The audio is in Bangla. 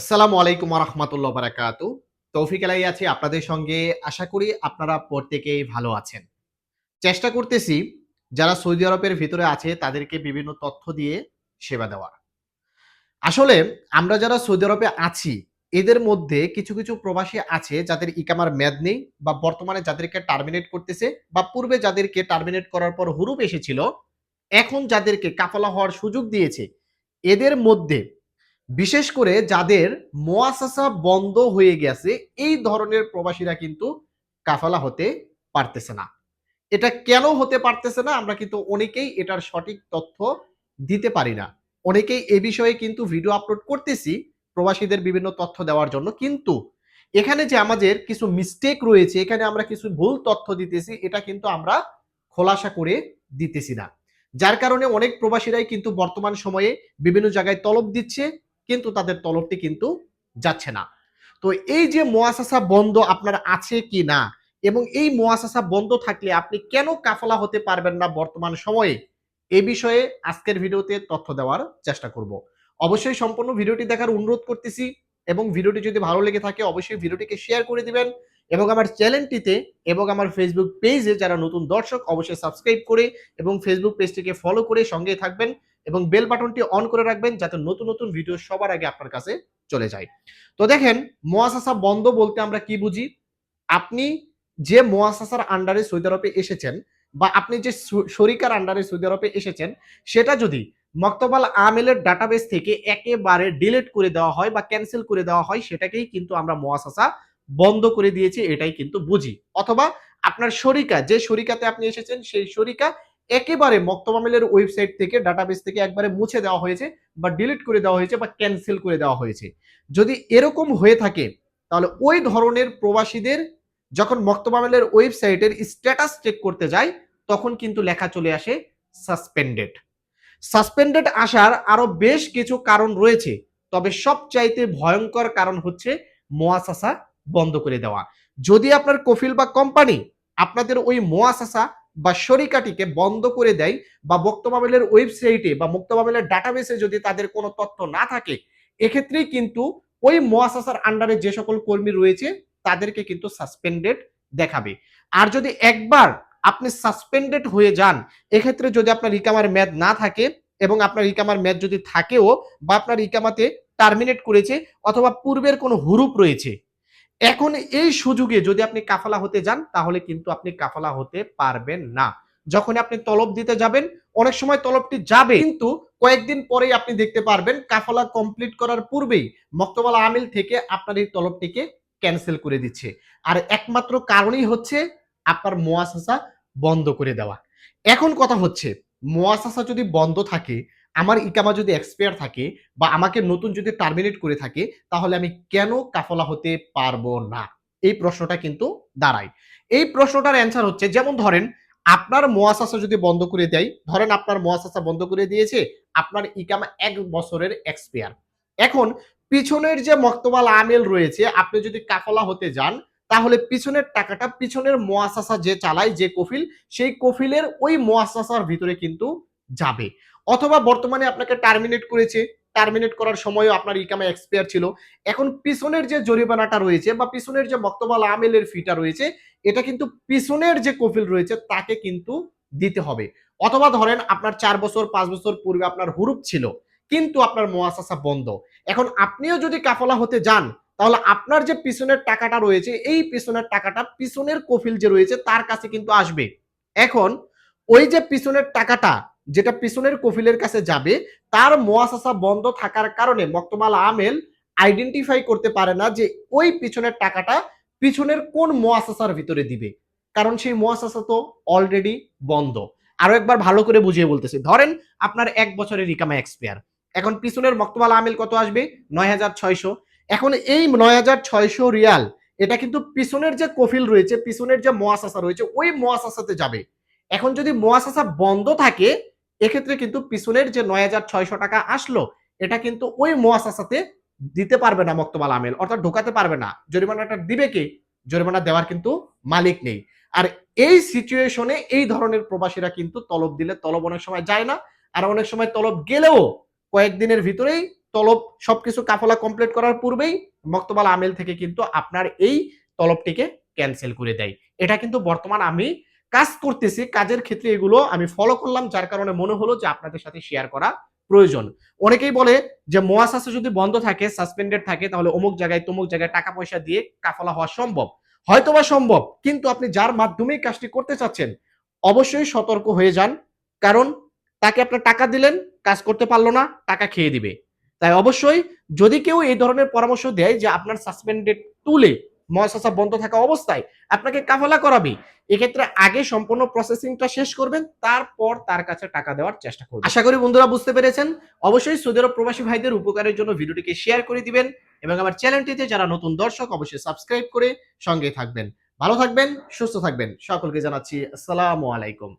আসসালামু আলাইকুম রহমতুল্লাহ বারাকাতু তৌফিক আলাই আছি আপনাদের সঙ্গে। আশা করি আপনারা প্রত্যেকেই ভালো আছেন। চেষ্টা করতেছি যারা সৌদি আরবের ভিতরে আছে তাদেরকে বিভিন্ন তথ্য দিয়ে সেবা দেওয়ার। আসলে আমরা যারা সৌদি আরবে আছি, এদের মধ্যে কিছু কিছু প্রবাসী আছে যাদের ইকামার মেয়াদ নেই বা বর্তমানে যাদেরকে টার্মিনেট করতেছে বা পূর্বে যাদেরকে টার্মিনেট করার পর হুরুপ এসেছিল, এখন যাদেরকে কাফালা হওয়ার সুযোগ দিয়েছে, এদের মধ্যে বিশেষ করে যাদের মোয়াসাসা বন্ধ হয়ে গেছে, এই ধরনের প্রবাসীরা কিন্তু কাফালা হতে পারতেছে না। এটা কেন হতে পারতেছে না? আমরা কিন্তু অনেকেই এটার সঠিক তথ্য দিতে পারি না। অনেকেই এ বিষয়ে কিন্তু ভিডিও আপলোড করতেছি, প্রবাসীদের বিভিন্ন তথ্য দেওয়ার জন্য। কিন্তু এখানে যে আমাদের কিছু মিস্টেক রয়েছে, এখানে আমরা কিছু ভুল তথ্য দিতেছি, এটা কিন্তু আমরা খোলাসা করে দিতেছি না। যার কারণে অনেক প্রবাসীরাই কিন্তু বর্তমান সময়ে বিভিন্ন জায়গায় তলব দিচ্ছে কিন্তু তাদের তলবটি কিন্তু যাচ্ছে না। তো এই যে মোয়াসাসা বন্ধ আপনার আছে কি না? এবং এই মোয়াসাসা বন্ধ থাকলে আপনি কেন কাফলা হতে পারবেন না বর্তমান সময়ে? এ বিষয়ে আজকের ভিডিওতে তথ্য দেওয়ার চেষ্টা করব। অবশ্যই সম্পূর্ণ ভিডিওটি দেখার অনুরোধ করতেছি এবং ভিডিওটি যদি ভালো লেগে থাকে অবশ্যই ভিডিওটিকে শেয়ার করে দিবেন এবং আমার চ্যানেলটিতে এবং আমার ফেসবুক পেজে যারা নতুন দর্শক অবশ্যই সাবস্ক্রাইব করে এবং ফেসবুক পেজটিকে ফলো করে সঙ্গে থাকবেন। এবং বেল বাটনটি অন করে রাখবেন যাতে নতুন নতুন ভিডিও সবার আগে আপনার কাছে চলে যায়। তো দেখেন মোয়াসাসা বন্ধ বলতে আমরা কি বুঝি? আপনি যে মোয়াসাসার আন্ডারে সৌদি আরবে এসেছেন বা আপনি যে শরিকার আন্ডারে সৌদি আরবে এসেছেন, সেটা যদি মক্তবাল আমেলের ডাটাবেস থেকে একেবারে ডিলিট করে দেওয়া হয় বা ক্যান্সেল করে দেওয়া হয়, সেটাকেই কিন্তু আমরা মোয়াসাসা বন্ধ করে দিয়েছি, এটাই কিন্তু বুঝি। অথবা আপনার শরিকা, যে শরিকাতে আপনি এসেছেন, সেই শরিকা একেবারে মক্তবামিলের ওয়েবসাইট থেকে, ডাটাবেস থেকে একবারে মুছে দেওয়া হয়েছে বা ডিলিট করে দেওয়া হয়েছে বা ক্যান্সেল করে দেওয়া হয়েছে। যদি এরকম হয়ে থাকে, তাহলে ওই ধরনের প্রবাসীদের যখন মক্তবামিলের ওয়েবসাইটের স্ট্যাটাস চেক করতে যায়, তখন কিন্তু লেখা চলে আসে সাসপেন্ডেড। সাসপেন্ডেড আসার আরও বেশ কিছু কারণ রয়েছে, তবে সবচাইতে ভয়ঙ্কর কারণ হচ্ছে মোয়াসাসা বন্ধ করে দেওয়া। যদি আপনার কফিল বা কোম্পানি আপনাদের ওই মোয়াসাসা বা শরিকাটিকে বন্ধ করে দেয় বা মুক্তবাবেলের ওয়েবসাইটে বা মুক্তবাবেলের ডাটাবেসে যদি তাদের কোনো তথ্য না থাকে, এক্ষেত্রেই কিন্তু ওই মোয়াসাসার আন্ডারে যে সকল কর্মী রয়েছে, তাদেরকে কিন্তু সাসপেন্ডেড দেখাবে। আর যদি একবার আপনি সাসপেন্ডেড হয়ে যান, এক্ষেত্রে যদি আপনার ইকামার মেয়াদ না থাকে এবং আপনার ইকামার মেয়াদ যদি থাকেও বা আপনার ইকামাতে টার্মিনেট করেছে অথবা পূর্বের কোনো হুরুপ রয়েছে এখন এই সুযোগে যদি আপনি কাফালা হতে যান, তাহলে কিন্তু আপনি কাফালা হতে পারবেন না। যখন আপনি তলব দিতে যাবেন, অনেক সময় তলবটি যাবে, কিন্তু কয়েকদিন পরেই আপনি দেখতে পারবেন কাফালা কমপ্লিট করার পূর্বেই মক্তবাল আমিল থেকে আপনার এই তলবটিকে ক্যান্সেল করে দিচ্ছে। আর একমাত্র কারণই হচ্ছে আপনার মোয়াসাসা বন্ধ করে দেওয়া। এখন কথা হচ্ছে, মোয়াসাসা যদি বন্ধ থাকে আমার ইকামা যদি এক্সপায়ার থাকে বা আমাকে নতুন যদি টার্মিনেট করে থাকে, তাহলে আমি কেন কাফলা হতে পারব না? এই প্রশ্নটা কিন্তু দাঁড়ায়। এই প্রশ্নটার অ্যান্সার হচ্ছে, যেমন ধরেন, আপনার মোয়াসাসা যদি বন্ধ করে দেয়, ধরেন আপনার মোয়াসাসা বন্ধ করে দিয়েছে, আপনার ইকামা এক বছরের এক্সপায়ার এখন পিছনের যে মক্তবাল আমেল রয়েছে, আপনি যদি কাফলা হতে যান, তাহলে পিছনের টাকাটা পিছনের মোয়াসাসা যে চালায়, যে কফিল, সেই কফিলের ওই মোয়াসাসার ভিতরে কিন্তু যাবে। অথবা বর্তমানে আপনাকে টার্মিনেট করেছে টার্মিনেট করার সময়ও আপনার ইকামা এক্সপায়ার ছিল। এখন পিছনের যে জরিমানাটা রয়েছে বা পিছনের যে মক্তবাল আমেলের ফিটা রয়েছে, এটা কিন্তু পিছনের যে কফিল রয়েছে, তাকে কিন্তু দিতে হবে। অথবা ধরেন আপনার চার বছর, পাঁচ বছর পূর্বে আপনার হুরুপ ছিল, কিন্তু আপনার মোয়াসাসা বন্ধ। এখন আপনিও যদি কাফলা হতে যান, তাহলে আপনার যে পিছনের টাকাটা রয়েছে, এই পিছনের টাকাটা পিছনের কফিল যে রয়েছে, তার কাছে কিন্তু আসবে। এখন ওই যে পিছনের টাকাটা যেটা পিছনের কফিলের কাছে যাবে, তার মোয়াসাসা বন্ধ থাকার কারণে মক্তমাল আমেল আইডেন্টিফাই করতে পারে না যে ওই পিছনের টাকাটা পিছনের কোন মোয়াসাসার ভিতরে দিবে। কারণ সেই মোয়াসাসা তো অলরেডি বন্ধ। আরও একবার ভালো করে বুঝিয়ে বলতেছি। ধরেন আপনার এক বছরের রিকামা এক্সপায়ার এখন পিছনের মক্তমাল আমেল কত আসবে? নয় হাজার ছয়শো। এখন এই নয় হাজার ছয়শো রিয়াল, এটা কিন্তু পিছনের যে কফিল রয়েছে, পিছনের যে মোয়াসাসা রয়েছে, ওই মোয়াসাসাতে যাবে। এখন যদি মোয়াসাসা বন্ধ থাকে এক্ষেত্রে কিন্তু পিছনের যে নয় হাজার ছয়শো টাকা আসলো, এটা কিন্তু ওই মোয়াসাসাতে দিতে পারবে না মক্তবাল আমেল, অর্থাৎ ঢোকাতে পারবে না। জরিমানাটা দিবে কি? জরিমানা দেওয়ার কিন্তু মালিক নেই। আর এই সিচুয়েশনে এই ধরনের প্রবাসীরা কিন্তু তলব দিলে তলব অনেক সময় যায় না, আর অনেক সময় তলব গেলেও কয়েকদিনের ভিতরেই তলব সবকিছু কাফলা কমপ্লিট করার পূর্বেই মক্তবাল আমেল থেকে কিন্তু আপনার এই তলবটিকে ক্যান্সেল করে দেয়। এটা কিন্তু বর্তমান আমি কাজ করতেছি, কাজের ক্ষেত্রে এগুলো আমি ফলো করলাম, যার কারণে মনে হলো যে আপনাদের সাথে শেয়ার করা প্রয়োজন। অনেকেই বলে যে মোয়াসাসা যদি বন্ধ থাকে সাসপেন্ডেড থাকে, তাহলে অমুক জায়গায় তমুক জায়গায় টাকা পয়সা দিয়ে কাফলা হওয়া সম্ভব। হয়তোবা সম্ভব, কিন্তু আপনি যার মাধ্যমেই কাজটি করতে চাচ্ছেন, অবশ্যই সতর্ক হয়ে যান, কারণ তাকে আপনার টাকা দিলেন, কাজ করতে পারল না, টাকা খেয়ে দিবে। তাই অবশ্যই যদি কেউ এই ধরনের পরামর্শ দেয় যে, আপনার সাসপেন্ডেড তুলে মহাশাসা বন্ধ থাকা অবস্থায় আপনাকে কাফালা করাবে। এক্ষেত্রে আগে সম্পূর্ণ প্রসেসিংটা শেষ করবেন, তারপর তার কাছে টাকা দেওয়ার চেষ্টা করবেন। আশা করি বন্ধুরা বুঝতে পেরেছেন। অবশ্যই সৌদি আরব প্রবাসী ভাইদের উপকারের জন্য ভিডিওটিকে শেয়ার করে দিবেন এবং আমার চ্যানেলটিতে যারা নতুন দর্শক অবশ্যই সাবস্ক্রাইব করে সঙ্গে থাকবেন। ভালো থাকবেন, সুস্থ থাকবেন। সকলকে জানাচ্ছি, আসসালামু আলাইকুম।